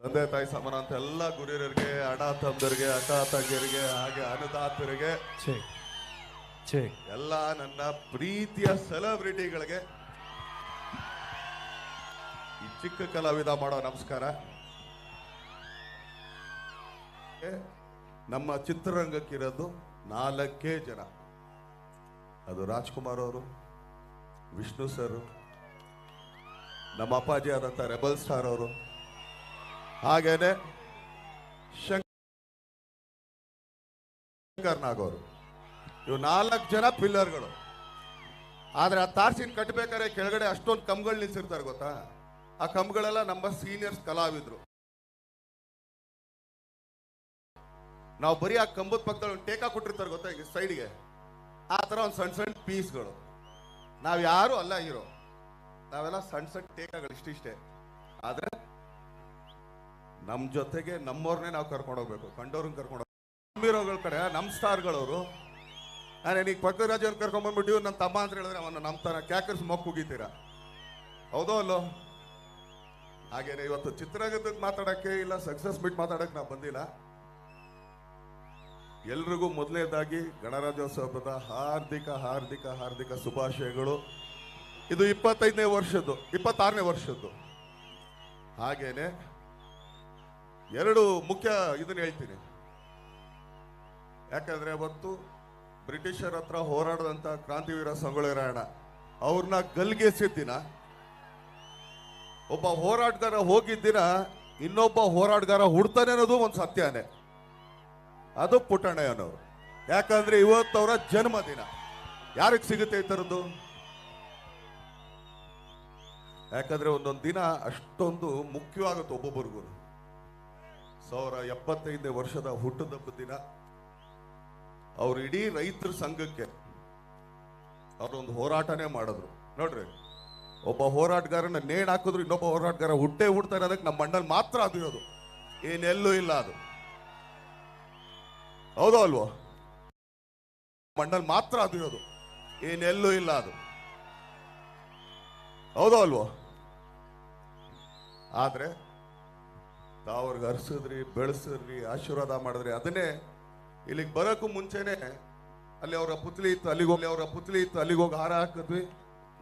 ತಂದೆ ತಾಯಿ ಸಮಾನ ಅಂತ ಎಲ್ಲ ಗುರಿಯರಿಗೆ ಅಣ್ಣ ತಂದರಿಗೆ ಅಕ್ಕ ತಂಗಿಯರಿಗೆ ಹಾಗೆ ಅನುದಾತರಿಗೆ ಎಲ್ಲ ನನ್ನ ಪ್ರೀತಿಯ ಸೆಲೆಬ್ರಿಟಿಗಳಿಗೆ ಈ ಚಿಕ್ಕ ಕಲಾವಿದ ಮಾಡೋ ನಮಸ್ಕಾರ. ನಮ್ಮ ಚಿತ್ರರಂಗಕ್ಕಿರೋದು ನಾಲ್ಕೇ ಜನ. ಅದು ರಾಜ್ಕುಮಾರ್ ಅವರು ವಿಷ್ಣು ಸರ್ ನಮ್ಮ ಅಪ್ಪಾಜಿ ಆದಂಥ ರೆಬಲ್ ಸ್ಟಾರ್ ಅವರು ಹಾಗೇನೆ ಶಂಕರ್ ನಾಗ್ ಅವರು ಇವು ನಾಲ್ಕು ಜನ ಪಿಲ್ಲರ್ಗಳು. ಆದ್ರೆ ಆ ತಾರ್ಸಿನ ಕಟ್ಟಬೇಕಾದ್ರೆ ಕೆಳಗಡೆ ಅಷ್ಟೊಂದು ಕಂಬಗಳು ನಿಲ್ಸಿರ್ತಾರೆ ಗೊತ್ತಾ? ಆ ಕಂಬಗಳೆಲ್ಲ ನಮ್ಮ ಸೀನಿಯರ್ಸ್ ಕಲಾವಿದ್ರು. ನಾವು ಬರೀ ಆ ಕಂಬದ ಪಕ್ಕದಲ್ಲಿ ಒಂದು ಟೇಕ ಕೊಟ್ಟಿರ್ತಾರೆ ಗೊತ್ತಾ ಈಗ ಸೈಡ್ಗೆ? ಆ ಥರ ಒಂದು ಸಣ್ಣ ಸಣ್ಣ ಪೀಸ್ಗಳು. ನಾವು ಯಾರು ಅಲ್ಲ ಹೀರೋ. ನಾವೆಲ್ಲ ಸಣ್ಣ ಸಣ್ಣ ಟೇಕಾಗಳು ಇಷ್ಟಿಷ್ಟೇ. ಆದ್ರೆ ನಮ್ಮ ಜೊತೆಗೆ ನಮ್ಮವ್ರನ್ನೇ ನಾವು ಕರ್ಕೊಂಡು ಹೋಗ್ಬೇಕು ಕಂಡೋರ್ನ ಕರ್ಕೊಂಡು ನಮ್ಮಿರೋಗಳ ಕಡೆ ನಮ್ಮ ಸ್ಟಾರ್ಗಳವರು. ನಾನು ಈಗ ಪಕ್ಕರಾಜ್ ಅವ್ರು ಕರ್ಕೊಂಡ್ಬಂದ್ಬಿಟ್ಟು ನನ್ನ ತಮ್ಮ ಅಂತ ಹೇಳಿದ್ರೆ ಅವನು ನಮ್ಮ ತರ ಕ್ಯಾಕರ್ಸ್ ಮೊಕ್ಕ ಕುಗೀತೀರ? ಹೌದೋ ಅಲ್ಲೋ? ಹಾಗೇನೆ, ಇವತ್ತು ಚಿತ್ರರಂಗದ ಮಾತಾಡೋಕ್ಕೆ ಇಲ್ಲ ಸಕ್ಸಸ್ ಬಿಟ್ ಮಾತಾಡಕ್ಕೆ ನಾವು ಬಂದಿಲ್ಲ. ಎಲ್ರಿಗೂ ಮೊದಲನೇದಾಗಿ ಗಣರಾಜ್ಯೋತ್ಸವದ ಹಾರ್ದಿಕ ಹಾರ್ದಿಕ ಹಾರ್ದಿಕ ಶುಭಾಶಯಗಳು. ಇದು ಇಪ್ಪತ್ತೈದನೇ ವರ್ಷದ್ದು, ಇಪ್ಪತ್ತಾರನೇ ವರ್ಷದ್ದು. ಹಾಗೇನೆ ಎರಡು ಮುಖ್ಯ ಇದನ್ನ ಹೇಳ್ತೀನಿ. ಯಾಕಂದ್ರೆ ಅವತ್ತು ಬ್ರಿಟಿಷರ ಹತ್ರ ಹೋರಾಡದಂತ ಕ್ರಾಂತಿವೀರ ಸಂಗೊಳ್ಳಿ ರಾಯಣ್ಣ ಅವ್ರನ್ನ ಗಲ್ಗೆಸಿದ ದಿನ, ಒಬ್ಬ ಹೋರಾಟಗಾರ ಹೋಗಿದ್ದ ದಿನ ಇನ್ನೊಬ್ಬ ಹೋರಾಟಗಾರ ಹುಡ್ತಾನೆ ಅನ್ನೋದು ಒಂದು ಸತ್ಯನೇ. ಅದು ಪುಟ್ಟಣ್ಣಯ್ಯನವರು ಯಾಕಂದ್ರೆ ಇವತ್ತವರ ಜನ್ಮದಿನ ಯಾರಿಗೆ ಸಿಗುತ್ತೆ ಈ ಥರದ್ದು? ಯಾಕಂದ್ರೆ ಒಂದೊಂದು ದಿನ ಅಷ್ಟೊಂದು ಮುಖ್ಯವಾಗುತ್ತೆ ಒಬ್ಬೊಬ್ಬರಿಗೂ ಸಾವಿರ ಎಪ್ಪತ್ತೈದನೇ ವರ್ಷದ ಹುಟ್ಟುಹಬ್ಬದ ದಿನ, ಅವ್ರು ಇಡೀ ರೈತರ ಸಂಘಕ್ಕೆ ಅವರೊಂದು ಹೋರಾಟನೇ ಮಾಡಿದ್ರು. ನೋಡ್ರಿ, ಒಬ್ಬ ಹೋರಾಟಗಾರನ ನೇಣ್ ಹಾಕಿದ್ರು, ಇನ್ನೊಬ್ಬ ಹೋರಾಟಗಾರ ಹುಟ್ಟೆ ಹುಡ್ತಾರೆ ಅದಕ್ಕೆ ನಮ್ಮ ಮಂಡಲ್ ಮಾತ್ರ ಅದು ಇರೋದು. ಏನೆಲ್ಲೂ ಇಲ್ಲ ಅದು. ಹೌದೋ ಅಲ್ವೋ? ಮಂಡಲ್ ಮಾತ್ರ ಅದು ಇರೋದು. ಏನೆಲ್ಲೂ ಇಲ್ಲ ಅದು. ಹೌದೋ ಅಲ್ವೋ? ಆದ್ರೆ ತಾವ್ರಿಗೆ ಹರಿಸಿದ್ರಿ ಬೆಳೆಸಿದ್ರಿ, ಆಶೀರ್ವಾದ ಮಾಡಿದ್ರಿ. ಅದನ್ನೇ ಇಲ್ಲಿಗೆ ಬರೋಕ್ಕೂ ಮುಂಚೆನೆ ಅಲ್ಲಿ ಅವರ ಪುತ್ಲಿ ಇತ್ತು, ಅಲ್ಲಿಗೆ ಹೋಗಿ ಅವರ ಪುತ್ಲಿ ಇತ್ತು, ಅಲ್ಲಿಗೆ ಹೋಗಿ ಹಾರ ಹಾಕಿದ್ವಿ.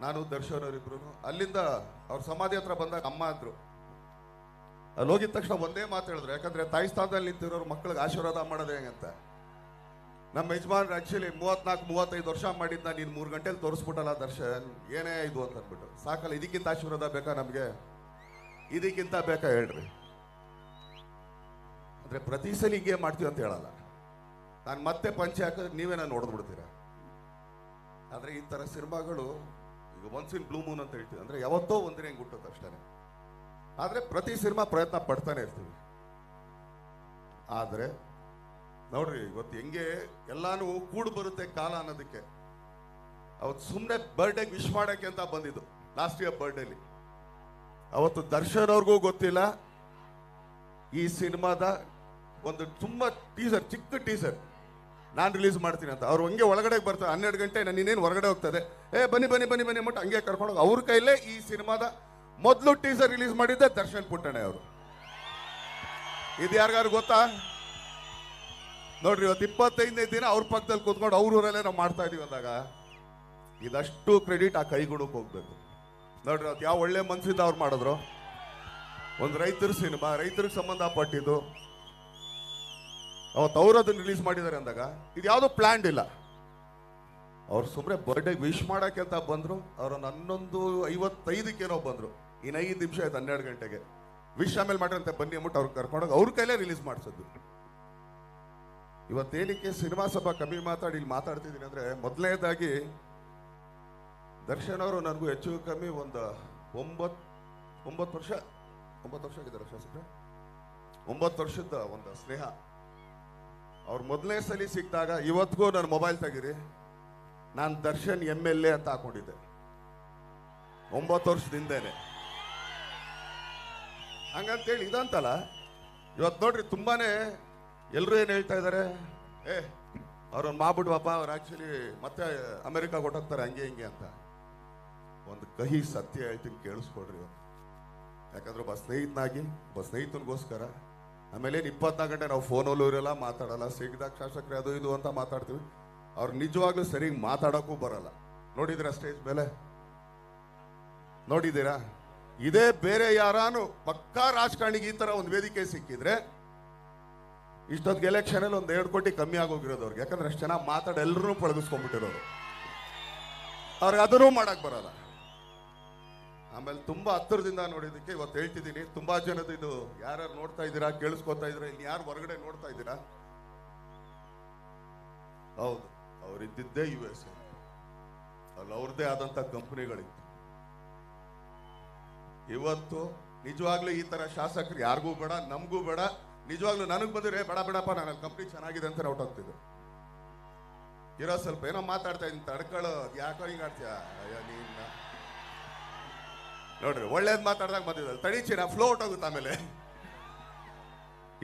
ನಾನು ದರ್ಶನ್ ಅವರಿಬ್ರು ಅಲ್ಲಿಂದ ಅವ್ರ ಸಮಾಧಿ ಹತ್ರ ಬಂದಾಗ ಅಮ್ಮ ಅಂದ್ರು. ಅಲ್ಲಿ ಹೋಗಿದ ತಕ್ಷಣ ಒಂದೇ ಮಾತು ಹೇಳಿದ್ರು. ಯಾಕಂದ್ರೆ ತಾಯಿ ಸ್ಥಾನದಲ್ಲಿ ನಿಂತಿರೋರು ಮಕ್ಕಳಿಗೆ ಆಶೀರ್ವಾದ ಮಾಡೋದು ಹೆಂಗಂತ ನಮ್ಮ ಯಜಮಾನ್ ಆಕ್ಚುಲಿ ಮೂವತ್ನಾಲ್ಕು ಮೂವತ್ತೈದು ವರ್ಷ ಮಾಡಿದ್ದ ನೀನು ಮೂರು ಗಂಟೆಲಿ ತೋರಿಸ್ಬಿಟ್ಟಲ್ಲ ದರ್ಶನ್. ಏನೇ ಇದು ಅಂತ ಅಂದ್ಬಿಟ್ಟು. ಸಾಕಲ್ಲ, ಇದಕ್ಕಿಂತ ಆಶೀರ್ವಾದ ಬೇಕಾ ನಮಗೆ? ಇದಕ್ಕಿಂತ ಬೇಕಾ ಹೇಳ್ರಿ? ಅಂದ್ರೆ ಪ್ರತಿ ಸಲ ಹಿಂಗೆ ಮಾಡ್ತೀವಿ ಅಂತ ಹೇಳಲ್ಲ. ನಾನು ಮತ್ತೆ ಪಂಚೆ ಹಾಕಿದ್ರೆ ನೀವೇ ನಾನು ಬಿಡ್ತೀರಾ? ಆದ್ರೆ ಈ ಥರ ಸಿನಿಮಾಗಳು, ಈಗ ಒನ್ಸ್ ಇನ್ ಬ್ಲೂ ಮೂನ್ ಅಂತ ಹೇಳ್ತೀವಿ. ಅಂದರೆ ಯಾವತ್ತೋ ಒಂದಿನ ಹೆಂಗೆ ಹುಟ್ಟುತ್ತೆ ಅಷ್ಟೇ ಆದರೆ ಪ್ರತಿ ಸಿನಿಮಾ ಪ್ರಯತ್ನ ಪಡ್ತಾನೆ ಇರ್ತೀವಿ. ಆದರೆ, ನೋಡ್ರಿ, ಇವತ್ತು ಹೆಂಗೆ ಎಲ್ಲಾನು ಕೂಡು ಬರುತ್ತೆ ಕಾಲ ಅನ್ನೋದಕ್ಕೆ. ಅವತ್ತು ಸುಮ್ಮನೆ ಬರ್ಡೇಗೆ ವಿಶ್ ಮಾಡೋಕ್ಕೆ ಅಂತ ಬಂದಿದ್ದು ಲಾಸ್ಟ್ ಇಯರ್ ಬರ್ಡೇಲಿ ಅವತ್ತು ದರ್ಶನ್ ಅವ್ರಿಗೂ ಗೊತ್ತಿಲ್ಲ, ಈ ಸಿನಿಮಾದ ಒಂದು ತುಂಬಾ ಟೀಸರ್ ಚಿಕ್ಕ ಟೀಸರ್ ನಾನು ರಿಲೀಸ್ ಮಾಡ್ತೀನಿ ಅಂತ. ಅವ್ರು ಹಂಗೆ ಒಳಗಡೆ ಬರ್ತಾರೆ. ಹನ್ನೆರಡು ಗಂಟೆ ನಾನು ಇನ್ನೇನು ಹೊರಗಡೆ ಹೋಗ್ತದೆ. ಏ, ಬನ್ನಿ ಬನ್ನಿ ಬನ್ನಿ ಬನ್ನಿ ಅಂದ್ಬಿಟ್ಟು ಹಂಗೆ ಕರ್ಕೊಂಡು ಹೋಗಿ ಅವ್ರ ಕೈಲೇ ಈ ಸಿನಿಮಾದ ಮೊದಲು ಟೀಸರ್ ರಿಲೀಸ್ ಮಾಡಿದ್ದೆ ದರ್ಶನ್ ಪುಟ್ಟಣೆ ಅವರು. ಇದು ಯಾರಿಗಾರು ಗೊತ್ತಾ? ನೋಡ್ರಿ, ಇವತ್ತು ಇಪ್ಪತ್ತೈದನೇ ದಿನ ಅವ್ರ ಪಕ್ಕದಲ್ಲಿ ಕೂತ್ಕೊಂಡು ಅವ್ರ ಊರಲ್ಲೇ ನಾವು ಮಾಡ್ತಾ ಇದೀವಿ ಅಂದಾಗ ಇದಷ್ಟು ಕ್ರೆಡಿಟ್ ಆ ಕೈಗುಣಕ್ಕೆ ಹೋಗ್ಬೇಕು. ನೋಡ್ರಿ ಅವತ್ತು ಯಾವ ಒಳ್ಳೆ ಮನ್ಸಿಂದ ಅವ್ರು ಮಾಡಿದ್ರು. ಒಂದು ರೈತರ ಸಿನಿಮಾ, ರೈತರಿಗೆ ಸಂಬಂಧಪಟ್ಟಿದ್ದು ಅವತ್ತು ಅವ್ರು ಅದನ್ನ ರಿಲೀಸ್ ಮಾಡಿದ್ದಾರೆ ಅಂದಾಗ, ಇದು ಯಾವುದೋ ಪ್ಲ್ಯಾಂಡ್ ಇಲ್ಲ. ಅವ್ರು ಸುಮ್ಮನೆ ಬರ್ಡೇ ವಿಶ್ ಮಾಡಕ್ಕೆ ಅಂತ ಬಂದ್ರು ಅವ್ರೊಂದು ಹನ್ನೊಂದು ಐವತ್ತೈದಕ್ಕೇನೋ ಬಂದ್ರು. ಇನ್ನು ಐದು ನಿಮಿಷ ಆಯ್ತು, ಹನ್ನೆರಡು ಗಂಟೆಗೆ. ವಿಶ್ ಆಮೇಲೆ ಮಾಡ್ರಂತೆ ಬನ್ನಿ ಅಂದ್ಬಿಟ್ಟು ಅವ್ರು ಕರ್ಕೊಂಡೋಗಿ ಅವ್ರ ಕೈಲೇ ರಿಲೀಸ್ ಮಾಡಿಸೋದು ಇವತ್ತೇನಕ್ಕೆ ಸಿನಿಮಾ ಸಭಾ ಕಮ್ಮಿ ಮಾತಾಡಿ, ಇಲ್ಲಿ ಮಾತಾಡ್ತಿದ್ದೀನಿ ಅಂದ್ರೆ ಮೊದಲನೇದಾಗಿ ದರ್ಶನ್ ಅವರು ನನಗೂ ಹೆಚ್ಚು ಕಮ್ಮಿ ಒಂದು ಒಂಬತ್ತು ಒಂಬತ್ತು ವರ್ಷ ಒಂಬತ್ತು ವರ್ಷ ಆಗಿದ್ದಾರೆ ಶಾಸಕರೇ ಒಂಬತ್ತು ವರ್ಷದ ಒಂದು ಸ್ನೇಹ. ಅವ್ರು ಮೊದಲನೇ ಸಲ ಸಿಕ್ಕಿದಾಗ ಇವತ್ತಿಗೂ ನನ್ನ ಮೊಬೈಲ್ ತೆಗೀರಿ. ನಾನು ದರ್ಶನ್ ಎಂ ಎಲ್ ಎ ಅಂತ ಹಾಕೊಂಡಿದ್ದೆ. ಒಂಬತ್ತು ವರ್ಷದಿಂದೇನೆ ಹಂಗಂತೇಳಿ ಇದಂತಲ್ಲ ಇವತ್ತು ನೋಡ್ರಿ ತುಂಬಾನೇ ಎಲ್ಲರೂ ಏನು ಹೇಳ್ತಾ ಇದ್ದಾರೆ ಏ ಅವ್ರನ್ನ ಮಾಡ್ಬಿಡ್ವಪ್ಪ, ಅವ್ರು ಆ್ಯಕ್ಚುಲಿ ಮತ್ತೆ ಅಮೆರಿಕ ಕೊಟ್ಟೋಗ್ತಾರೆ, ಹಂಗೆ ಹಿಂಗೆ ಅಂತ. ಒಂದು ಕಹಿ ಸತ್ಯ ಹೇಳ್ತೀನಿ ಕೇಳಿಸ್ಕೊಡ್ರಿ ಇವತ್ತು. ಯಾಕಂದ್ರೆ ಒಬ್ಬ ಸ್ನೇಹಿತನಾಗಿ ಒಬ್ಬ ಸ್ನೇಹಿತನಿಗೋಸ್ಕರ ಆಮೇಲೆ ಇಪ್ಪತ್ನಾಲ್ಕು ಗಂಟೆ ನಾವು ಫೋನಲ್ಲೂ ಇರಲ್ಲ, ಮಾತಾಡಲ್ಲ. ಸಿಗ್ದಾಗ ಶಾಸಕರೇ, ಅದು ಇದು ಅಂತ ಮಾತಾಡ್ತೀವಿ. ಅವ್ರು ನಿಜವಾಗ್ಲೂ ಸರಿ ಮಾತಾಡೋಕ್ಕೂ ಬರಲ್ಲ. ನೋಡಿದಿರಾ ಸ್ಟೇಜ್ ಮೇಲೆ? ನೋಡಿದ್ದೀರಾ? ಇದೇ ಬೇರೆ ಯಾರಾನು ಪಕ್ಕಾ ರಾಜಕಾರಣಿಗೆ ಈ ತರ ಒಂದು ವೇದಿಕೆ ಸಿಕ್ಕಿದ್ರೆ ಇಷ್ಟೊತ್ತಿಗೆ ಎಲೆಕ್ಷನ್ ಅಲ್ಲಿ ಒಂದು ಎರಡು ಕೋಟಿ ಕಮ್ಮಿ ಆಗೋಗಿರೋದು ಅವ್ರಿಗೆ. ಯಾಕಂದ್ರೆ ಅಷ್ಟು ಚೆನ್ನಾಗಿ ಮಾತಾಡಿ ಎಲ್ಲರೂ ಪಳಗಿಸ್ಕೊಂಡ್ಬಿಟ್ಟಿರೋರು ಅವ್ರಿಗೆ ಅದನ್ನೂ ಮಾಡಕ್ ಬರಲ್ಲ. ಆಮೇಲೆ ತುಂಬಾ ಹತ್ತಿರದಿಂದ ನೋಡಿದಕ್ಕೆ ಇವತ್ತು ಹೇಳ್ತಿದ್ದೀನಿ. ತುಂಬಾ ಜನದ ಇದು ಯಾರ್ಯಾರು ನೋಡ್ತಾ ಇದ್ದೀರಾ, ಕೇಳಿಸ್ಕೊತಾ ಇದ್ದೀರಾ ಇಲ್ಲಿ ಯಾರು ಹೊರಗಡೆ ನೋಡ್ತಾ ಇದ್ದೀರಾ? ಹೌದು, ಅವರಿದ್ದಿದ್ದೇ ಯು ಎಸ್ ಅಲ್ಲಿ ಅವ್ರದ್ದೇ ಆದಂತ ಕಂಪನಿಗಳಿತ್ತು. ಇವತ್ತು ನಿಜವಾಗ್ಲೂ ಈ ತರ ಶಾಸಕರು ಯಾರಿಗೂ ಬೇಡ, ನಮಗೂ ಬೇಡ. ನಿಜವಾಗ್ಲೂ ನನಗೆ ಬಂದಿರೇ ಬೇಡ, ಬೇಡಪ್ಪ, ನಾನು ಕಂಪ್ನಿ ಚೆನ್ನಾಗಿದೆ ಅಂತ ಹೊಟ್ಟೋಗ್ತಿದ್ದೆ ಇರೋ ಸ್ವಲ್ಪ ಏನೋ ಮಾತಾಡ್ತಾ ಇದ್ದೀನಿ, ತಡ್ಕೊಳ್ಳೋ, ಯಾಕೋ ಹಿಂಗೆ ಅಯ್ಯ ಅಯ್ಯೋ, ನೀನ ನೋಡ್ರಿ, ಒಳ್ಳೇದು ಮಾತಾಡ್ದಾಗ ಬಂದಿದ್ದಲ್ಲ ತಡೀಚಿನ ಫ್ಲೋಟ್ ಆಗುತ್ತೆ ಆಮೇಲೆ.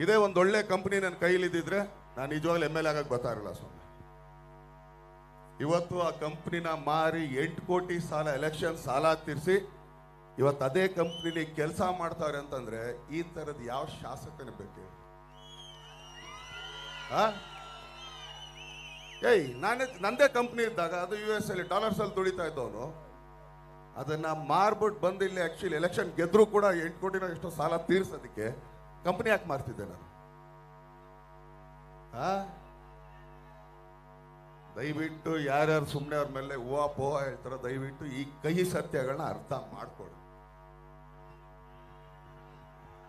ಇದೇ ಒಂದು ಒಳ್ಳೆ ಕಂಪ್ನಿ ನನ್ನ ಕೈಲಿದ್ದಿದ್ರೆ ನಾನು ನಿಜವಾಗ್ಲೂ ಎಂ ಎಲ್ ಆಗಕ್ಕೆ ಬರ್ತಾ ಇರಲ್ಲ ಸ್ವಾಮಿ. ಇವತ್ತು ಆ ಕಂಪ್ನಿನ ಮಾರಿ ಎಂಟು ಕೋಟಿ ಸಾಲ ಎಲೆಕ್ಷನ್ ಸಾಲ ತೀರಿಸಿ ಇವತ್ತು ಅದೇ ಕಂಪ್ನಿಲಿ ಕೆಲಸ ಮಾಡ್ತಾರೆ ಅಂತಂದ್ರೆ ಈ ತರದ್ ಯಾವ ಶಾಸಕನ ಬೇಕು? ಏಯ್, ನಾನೇ, ನಂದೇ ಕಂಪ್ನಿ ಇದ್ದಾಗ ಅದು ಯು ಎಸ್ ಅಲ್ಲಿ ಡಾಲರ್ಸ್ ಅಲ್ಲಿ ದುಡಿತಾ ಇದ್ದವನು. ಅದನ್ನ ಮಾರ್ಬಿಟ್ಟು ಬಂದು ಇಲ್ಲಿ ಆಕ್ಚುಲಿ ಎಲೆಕ್ಷನ್ ಗೆದ್ರು ಕೂಡ ಎಂಟು ಕೋಟಿನ ಎಷ್ಟೋ ಸಾಲ ತೀರಿಸೋದಕ್ಕೆ ಕಂಪನಿ ಯಾಕೆ ಮಾರ್ತಿದ್ದೆ ನಾನು? ದಯವಿಟ್ಟು ಯಾರ್ಯಾರು ಸುಮ್ಮನೆ ಅವ್ರ ಮೇಲೆ ಹೂವ, ಪೋಹ ಹೇಳ್ತಾರೋ ದಯವಿಟ್ಟು ಈ ಕಹಿ ಸತ್ಯಗಳನ್ನ ಅರ್ಥ ಮಾಡಿಕೊಡು.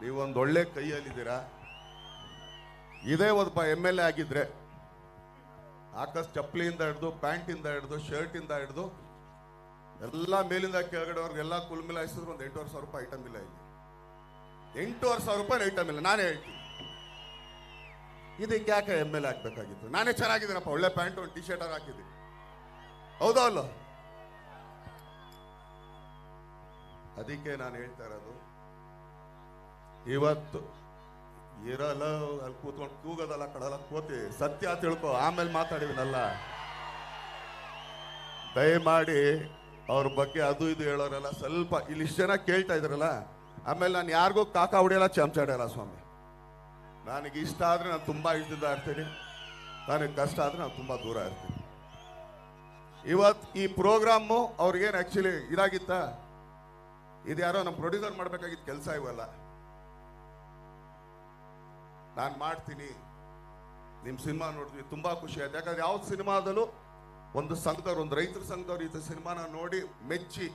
ನೀವೊಂದು ಒಳ್ಳೆ ಕೈಯಲ್ಲಿದ್ದೀರಾ? ಇದೇ ಒಬ್ಬ ಎಂ ಎಲ್ ಎ ಆಗಿದ್ರೆ ಆಕಾಶ್ ಚಪ್ಪಲಿಯಿಂದ ಹಿಡಿದು, ಪ್ಯಾಂಟಿಂದ ಹಿಡಿದು, ಶರ್ಟಿಂದ ಹಿಡಿದು ಎಲ್ಲ ಮೇಲಿಂದ ಕೆಳಗಡೆವರೆಗೆಲ್ಲ ಕುಲ್ ಮಿಲಾಯಿಸಿದ್ರು ಒಂದು ಎಂಟೂವರೆ ಸಾವಿರ ರೂಪಾಯಿ ಐಟಮ್ ಇಲ್ಲ ಇಲ್ಲಿ. ಎಂಟೂವರೆ ಸಾವಿರ ರೂಪಾಯಿ ಐಟಮ್ ಇಲ್ಲ. ನಾನೇ ಹೇಳ್ತೀನಿ. ಇದಕ್ಕೆ ಯಾಕೆ ಎಂ ಎಲ್ ಹಾಕ್ಬೇಕಾಗಿತ್ತು? ನಾನೇ ಚೆನ್ನಾಗಿದ್ದೀನಪ್ಪ. ಒಳ್ಳೆ ಪ್ಯಾಂಟ್, ಒಂದು ಟಿ ಶರ್ಟ್ ಹಾಕಿದ್ದೀನಿ ಹೌದಾ ಅಲ್ಲ? ಅದಕ್ಕೆ ನಾನು ಹೇಳ್ತಾ ಇರೋದು, ಇವತ್ತು ಇರಲ್ಲ, ಅಲ್ಲಿ ಕೂತ್ಕೊಂಡು ಕೂಗೋದಲ್ಲ ಕಡಲ ಕೂತಿ. ಸತ್ಯ ತಿಳ್ಕೊ. ಆಮೇಲೆ ಮಾತಾಡಿವಿನಲ್ಲ ದಯಮಾಡಿ ಅವ್ರ ಬಗ್ಗೆ ಅದು ಇದು ಹೇಳೋರೆಲ್ಲ ಸ್ವಲ್ಪ ಇಲ್ಲಿ ಇಷ್ಟು ಜನ ಕೇಳ್ತಾ ಇದ್ರಲ್ಲ, ಆಮೇಲೆ ನಾನು ಯಾರಿಗೂ ಕಾಕ ಹೊಡೆಯಲ್ಲ ಚಮಚ ಹೊಡೆಯಲ್ಲ ಸ್ವಾಮಿ. ನನಗೆ ಇಷ್ಟ ಆದರೆ ನಾನು ತುಂಬ ಇಷ್ಟದ ಇರ್ತೀನಿ. ನನಗೆ ಕಷ್ಟ ಆದರೆ ನಾನು ತುಂಬ ದೂರ ಇರ್ತೀನಿ. ಇವತ್ತು ಈ ಪ್ರೋಗ್ರಾಮು ಅವ್ರಿಗೇನು ಆ್ಯಕ್ಚುಲಿ ಇದಾಗಿತ್ತ? ಇದು ಯಾರೋ ನಮ್ಮ ಪ್ರೊಡ್ಯೂಸರ್ ಮಾಡಬೇಕಾಗಿದ್ದ ಕೆಲಸ ಇವಲ್ಲ. ನಾನು ಮಾಡ್ತೀನಿ. ನಿಮ್ಮ ಸಿನಿಮಾ ನೋಡ್ತೀವಿ ತುಂಬ ಖುಷಿ ಆಯ್ತು. ಯಾಕಂದ್ರೆ ಯಾವ ಸಿನಿಮಾದಲ್ಲೂ ಒಂದು ಸಂಘದವ್ರು, ಒಂದು ರೈತರ ಸಂಘದವ್ರು ಈ ಸಿನಿಮಾನ ನೋಡಿ ಮೆಚ್ಚಿ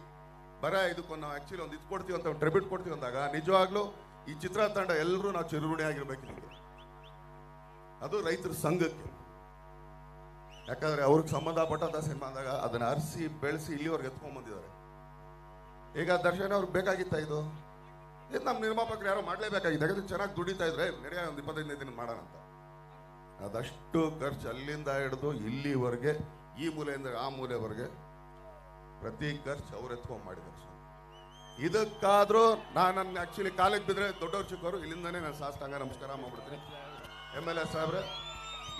ಬರ ಇದಕ್ಕೊಂದು ನಾವು ಆ್ಯಕ್ಚುಲಿ ಒಂದು ಇದು ಕೊಡ್ತೀವಿ ಅಂತ ಒಂದು ಟ್ರಿಬ್ಯೂಟ್ ಕೊಡ್ತೀವಿ ಅಂದಾಗ ನಿಜವಾಗ್ಲೂ ಈ ಚಿತ್ರತಂಡ ಎಲ್ಲರೂ ನಾವು ಚಿರುರುಣಿ ಆಗಿರ್ಬೇಕು ನಿಮಗೆ. ಅದು ರೈತರ ಸಂಘಕ್ಕೆ. ಯಾಕಂದ್ರೆ ಅವ್ರಿಗೆ ಸಂಬಂಧಪಟ್ಟಂತ ಸಿನಿಮಾ ಅಂದಾಗ ಅದನ್ನ ಅರಿಸಿ, ಬೆಳೆಸಿ ಇಲ್ಲಿವರೆಗೆ ಎತ್ಕೊಂಡ್ ಬಂದಿದ್ದಾರೆ. ಈಗ ದರ್ಶನ ಅವ್ರಿಗೆ ಬೇಕಾಗಿತ್ತ ಇದು? ಇದು ನಮ್ಮ ನಿರ್ಮಾಪಕರು ಯಾರೋ ಮಾಡ್ಲೇಬೇಕಾಗಿದೆ ಯಾಕಂದ್ರೆ ಚೆನ್ನಾಗಿ ದುಡಿತಾ ಇದ್ರೆ ನಡೆಯ ಒಂದು ಇಪ್ಪತ್ತೈದನೇ ದಿನ ಮಾಡೋಣ ಅಂತ. ಅದಷ್ಟು ಖರ್ಚು ಅಲ್ಲಿಂದ ಹಿಡಿದು ಇಲ್ಲಿವರೆಗೆ ಈ ಮೂಲೆಯಿಂದ ಆ ಮೂಲೆವರೆಗೆ ಪ್ರತಿ ಖರ್ಚು ಅವ್ರು ಎತ್ಕೊಂಡು ಮಾಡಿದ್ದಾರೆ ಸ್ವಾಮಿ. ಇದಕ್ಕಾದ್ರೂ ನಾನು ನನ್ನ ಆ್ಯಕ್ಚುಲಿ ಕಾಲೇಜ್ ಬಿದ್ದರೆ ದೊಡ್ಡವ್ರು ಚಿಕ್ಕವರು ಇಲ್ಲಿಂದನೇ ನಾನು ಸಾಷ್ಟಾಂಗ ನಮಸ್ಕಾರ ಮಾಡ್ಬಿಡ್ತೀನಿ. ಎಂ ಎಲ್ ಎ ಸಾಹೇಬ್ರೆ,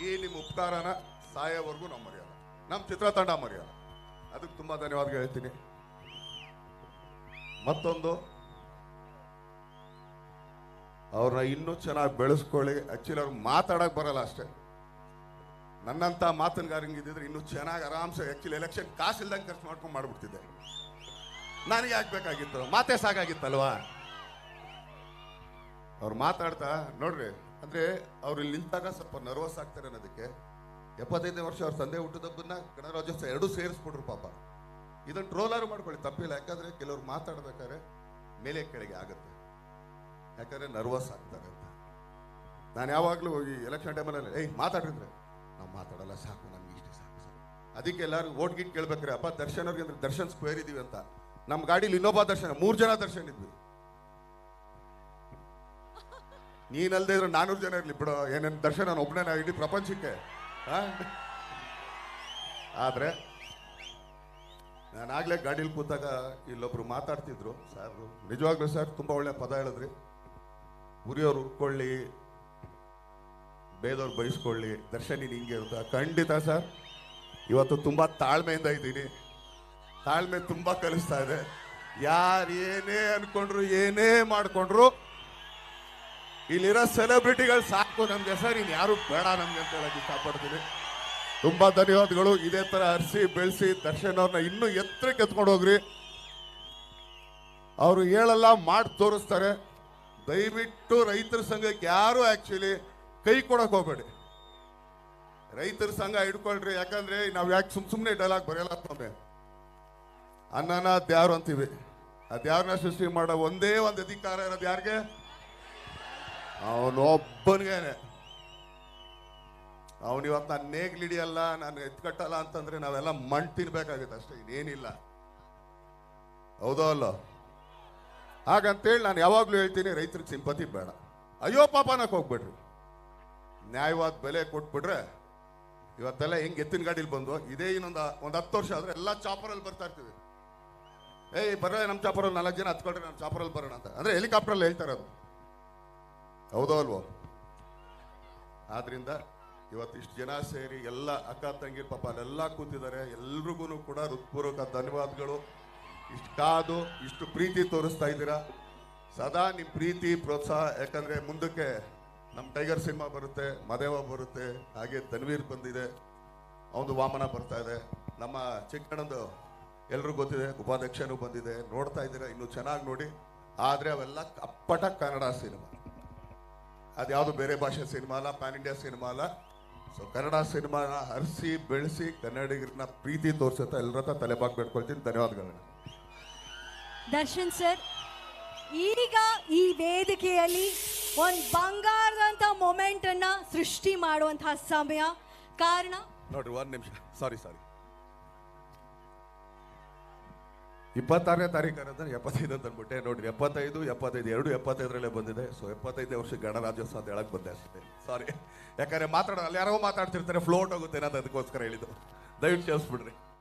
ಈ ನಿಮ್ಮ ಉಪಕಾರನ ಸಾಯೋವರೆಗೂ ನಾವು ಮರ್ಯಾದ. ನಮ್ಮ ಚಿತ್ರತಂಡ ಮರ್ಯಾದ. ಅದಕ್ಕೆ ತುಂಬ ಧನ್ಯವಾದ ಹೇಳ್ತೀನಿ. ಮತ್ತೊಂದು ಅವ್ರನ್ನ ಇನ್ನೂ ಚೆನ್ನಾಗಿ ಬೆಳೆಸ್ಕೊಳ್ಳಿ. ಆ್ಯಕ್ಚುಲಿ ಅವ್ರಿಗೆ ಮಾತಾಡೋಕೆ ಬರಲ್ಲ ಅಷ್ಟೇ. ನನ್ನಂತ ಮಾತನ್ಗಾರಂಗೆ ಇದ್ದಿದ್ರೆ ಇನ್ನೂ ಚೆನ್ನಾಗಿ ಆರಾಮ್ಸೆ ಆಕ್ಚುಲಿ ಎಲೆಕ್ಷನ್ ಕಾಸು ಇಲ್ದಂಗೆ ಖರ್ಚು ಮಾಡ್ಕೊಂಡು ಮಾಡ್ಬಿಡ್ತಿದ್ದೆ. ನನಗೆ ಆಗ್ಬೇಕಾಗಿತ್ತು ಬೇಕಾಗಿತ್ತು? ಮಾತೇ ಸಾಕಾಗಿತ್ತಲ್ವಾ? ಅವ್ರು ಮಾತಾಡ್ತಾ, ನೋಡ್ರಿ, ಅಂದ್ರೆ ಅವ್ರು ಇಲ್ಲಿ ನಿಂತಾಗ ಸ್ವಲ್ಪ ನರ್ವಸ್ ಆಗ್ತಾರೆ ಅನ್ನೋದಕ್ಕೆ ಎಪ್ಪತ್ತೈದನೇ ವರ್ಷ ಅವ್ರ ತಂದೆ ಹುಟ್ಟಿದಬ್ಬನ್ನ ಗಣರಾಜ್ಯೋತ್ಸವ ಎರಡೂ ಸೇರಿಸ್ಬಿಟ್ರು ಪಾಪ. ಇದನ್ನ ಟ್ರೋಲಾರು ಮಾಡ್ಕೊಳ್ಳಿ, ತಪ್ಪಿಲ್ಲ. ಯಾಕಂದ್ರೆ ಕೆಲವ್ರು ಮಾತಾಡ್ಬೇಕಾದ್ರೆ ಮೇಲೆ ಕೆಳಗೆ ಆಗುತ್ತೆ. ಯಾಕಂದ್ರೆ ನರ್ವಸ್ ಆಗ್ತಾರೆ ಅಂತ. ನಾನು ಯಾವಾಗಲೂ ಈ ಎಲೆಕ್ಷನ್ ಟೈಮಲ್ಲಿ ಏಯ್ ಮಾತಾಡಿದ್ರೆ ನಾವು ಮಾತಾಡಲ್ಲ, ಸಾಕು, ನಮ್ಗೆ ಇಷ್ಟು, ಸಾಕು ಸಾಕು. ಅದಕ್ಕೆ ಎಲ್ಲರೂ ಓಟ್ ಗಿಟ್ ಕೇಳ್ಬೇಕ್ರೆ ಅಪ್ಪ, ದರ್ಶನ್ ಅವ್ರಿಗೆ ಅಂದ್ರೆ ದರ್ಶನ್ ಸ್ಕ್ವೇರ್ ಇದೀವಿ ಅಂತ. ನಮ್ಮ ಗಾಡಿಲಿ ಇನ್ನೊಬ್ಬ ದರ್ಶನ, ಮೂರು ಜನ ದರ್ಶನ್ ಇದ್ವಿ. ನೀನಲ್ದೇ ಇದ್ರೆ ನಾನೂರು ಜನ ಇರ್ಲಿ ಬಿಡೋ, ಏನೇನು ದರ್ಶನ ನಾನು ಒಬ್ಬನೇ ಇಡೀ ಪ್ರಪಂಚಕ್ಕೆ? ಆದ್ರೆ, ನಾನು ಆಗ್ಲೇ ಗಾಡೀಲಿ ಕೂತಾಗ ಇಲ್ಲೊಬ್ರು ಮಾತಾಡ್ತಿದ್ರು, ಸರ್, ನಿಜವಾಗ್ಲೂ ಸರ್, ತುಂಬಾ ಒಳ್ಳೆ ಪದ ಹೇಳಿದ್ರಿ. ಉರಿಯೋರು ಉರ್ಕೊಳ್ಳಿ ಬೇದವ್ರು ಬಯಸ್ಕೊಳ್ಳಿ ದರ್ಶನಿ ಹಿಂಗೆ ಅಂತ. ಖಂಡಿತ ಸರ್. ಇವತ್ತು ತುಂಬಾ ತಾಳ್ಮೆಯಿಂದ ಇದ್ದೀನಿ. ತಾಳ್ಮೆ ತುಂಬಾ ಕಲಿಸ್ತಾ ಇದೆ. ಯಾರು ಏನೇ ಅನ್ಕೊಂಡ್ರು, ಏನೇ ಮಾಡ್ಕೊಂಡ್ರು, ಇಲ್ಲಿರೋ ಸೆಲೆಬ್ರಿಟಿಗಳು ಸಾಕು ನಮ್ಗೆ ಸರ್. ಇನ್ ಯಾರು ಬೇಡ ನಮಗೆ ಅಂತ ಹೇಳಕ್ ಇಷ್ಟಪಡ್ತೀನಿ. ತುಂಬಾ ಧನ್ಯವಾದಗಳು. ಇದೇ ತರ ಹರಿಸಿ ಬೆಳೆಸಿ ದರ್ಶನ್ ಅವ್ರನ್ನ ಇನ್ನೂ ಎತ್ತರಕ್ಕೆ ಎತ್ಕೊಂಡು ಹೋಗ್ರಿ. ಅವರು ಹೇಳಲ್ಲ, ಮಾಡಿ ತೋರಿಸ್ತಾರೆ. ದಯವಿಟ್ಟು ರೈತರ ಸಂಘಕ್ಕೆ ಯಾರು ಆಕ್ಚುಲಿ ಕೈ ಕೊಡಕ್ ಹೋಗ್ಬೇಡಿ. ರೈತರ ಸಂಘ ಹಿಡ್ಕೊಳ್ರಿ, ಯಾಕಂದ್ರೆ ನಾವ್ ಯಾಕೆ ಸುಮ್ ಸುಮ್ನೆ ಡೈಲಾಗ್ ಬರೆಯಲ್ಲ ಅನ್ನನ ಅದ್ಯಾರು ಅಂತೀವಿ. ಅದ್ಯಾರನ್ನ ಸೃಷ್ಟಿ ಮಾಡೋ ಒಂದೇ ಒಂದು ಅಧಿಕಾರ ಇರೋದು ಯಾರಿಗೆ? ಅವನೊಬ್ಬನಿಗೇನೆ ಅವನು ಇವತ್ತು ನಾನು ನೇಗ್ಲಿಡಿಯಲ್ಲ, ನಾನು ಎತ್ಕಟ್ಟಲ್ಲ ಅಂತಂದ್ರೆ ನಾವೆಲ್ಲ ಮಣ್ ತಿನ್ಬೇಕಾಗುತ್ತೆ ಅಷ್ಟೇ, ಇನ್ನೇನಿಲ್ಲ. ಹೌದೋ ಅಲ್ಲ? ಹಾಗಂತೇಳಿ ನಾನು ಯಾವಾಗ್ಲೂ ಹೇಳ್ತೀನಿ, ರೈತರಿಗೆ ಸಿಂಪತಿ ಬೇಡ. ಅಯ್ಯೋ ಪಾಪನಕ್ಕೆ ಹೋಗ್ಬೇಡ್ರಿ. ನ್ಯಾಯವಾದ ಬೆಲೆ ಕೊಟ್ಬಿಟ್ರೆ ಇವತ್ತೆಲ್ಲ ಹೆಂಗ್ ಎತ್ತಿನ ಗಾಡಿಲಿ ಬಂದು ಇದೇ ಇನ್ನೊಂದು ಒಂದು ಹತ್ತು ವರ್ಷ ಆದ್ರೆ ಎಲ್ಲ ಚಾಪರಲ್ಲಿ ಬರ್ತಾ ಇರ್ತೀವಿ. ಏಯ್ ಬರೋ ನಮ್ಮ ಚಾಪರಲ್ಲಿ ನಾಲ್ಕು ಜನ ಹತ್ಕೊಳ್ರಿ ನಮ್ಮ ಚಾಪರಲ್ಲಿ ಬರೋಣ ಅಂತ. ಅಂದ್ರೆ ಹೆಲಿಕಾಪ್ಟರಲ್ಲಿ ಹೇಳ್ತಾರೆ ಅದು ಹೌದೋ ಅಲ್ವೋ? ಆದ್ರಿಂದ ಇವತ್ತು ಇಷ್ಟು ಜನ ಸೇರಿ ಎಲ್ಲ ಅಕ್ಕ ತಂಗಿ ಪಾಪ ಅಲ್ಲೆಲ್ಲ ಕೂತಿದ್ದಾರೆ. ಎಲ್ರಿಗೂ ಕೂಡ ಹೃತ್ಪೂರ್ವಕ ಧನ್ಯವಾದಗಳು. ಇಷ್ಟು ಕಾದು, ಇಷ್ಟು ಪ್ರೀತಿ ತೋರಿಸ್ತಾ ಇದ್ದೀರಾ. ಸದಾ ನಿಮ್ಮ ಪ್ರೀತಿ, ಪ್ರೋತ್ಸಾಹ, ಯಾಕಂದ್ರೆ ಮುಂದಕ್ಕೆ ನಮ್ಮ ಟೈಗರ್ ಸಿನಿಮಾ ಬರುತ್ತೆ, ಮದೇವ ಬರುತ್ತೆ, ಹಾಗೆ ತನ್ವೀರ್ ಬಂದಿದೆ ಅವನು ವಾಮನ ಬರ್ತಾ ಇದೆ. ನಮ್ಮ ಚಿಕ್ಕಣ್ಣಂದು ಎಲ್ರಿಗೂ ಗೊತ್ತಿದೆ, ಉಪಾಧ್ಯಕ್ಷನೂ ಬಂದಿದೆ. ನೋಡ್ತಾ ಇದ್ದೀರಾ, ಇನ್ನು ಚೆನ್ನಾಗಿ ನೋಡಿ. ಆದರೆ ಅವೆಲ್ಲ ಅಪ್ಪಟ ಕನ್ನಡ ಸಿನಿಮಾ. ಅದ್ಯಾವುದು ಬೇರೆ ಭಾಷೆ ಸಿನಿಮಾ ಅಲ್ಲ, ಪ್ಯಾನ್ ಇಂಡಿಯಾ ಸಿನಿಮಾ ಅಲ್ಲ. ಸೊ ಕನ್ನಡ ಸಿನಿಮಾನ ಹರಿಸಿ, ಬೆಳೆಸಿ ಕನ್ನಡಿಗರನ್ನ ಪ್ರೀತಿ ತೋರಿಸುತ್ತಾ ಎಲ್ಲರ ಹತ್ರ ತಲೆಬಾಗ್ ಬೇಡ್ಕೊಳ್ತೀನಿ. ಧನ್ಯವಾದಗಳು. ದರ್ಶನ್ ಸರ್, ಈಗ ಈ ವೇದಿಕೆಯಲ್ಲಿ ಒಂದು ಬಂಗಾರದಂತ ಮೊಮೆಂಟ್ ಅನ್ನ ಸೃಷ್ಟಿ ಮಾಡುವಂತಹ ಸಮಯ. ಕಾರಣ? ನೋಡ್ರಿ, ಒಂದ್ ನಿಮಿಷ. ಸಾರಿ ಸಾರಿ ಇಪ್ಪತ್ತಾರನೇ ತಾರೀಕು ಅನ್ನೋದನ್ನ ಎಪ್ಪತ್ತೈದು ಅಂತ ಅಂದ್ಬಿಟ್ಟೆ. ನೋಡ್ರಿ, ಎಪ್ಪತ್ತೈದು ಎಪ್ಪತ್ತೈದು, ಎರಡು ಎಪ್ಪತ್ತೈದರಲ್ಲೇ ಬಂದಿದೆ. ಸೊ ಎಪ್ಪತ್ತೈದನೇ ವರ್ಷ ಗಣರಾಜ್ಯೋತ್ಸವ ಅಂತ ಹೇಳಕ್ ಬಂದೆ ಅಷ್ಟೇ. ಸಾರಿ ಯಾಕಂದ್ರೆ ಮಾತಾಡೋ ಅಲ್ಲಿ ಯಾರೋ ಮಾತಾಡ್ತಿರ್ತಾರೆ ಫ್ಲೋಟ್ ಹೋಗುತ್ತೆ ಅನ್ನೋದು ಅದಕ್ಕೋಸ್ಕರ ಹೇಳಿದ್ದು. ದಯವಿಟ್ಟು ಕ್ಷಮಿಸ್ಬಿಡ್ರಿ.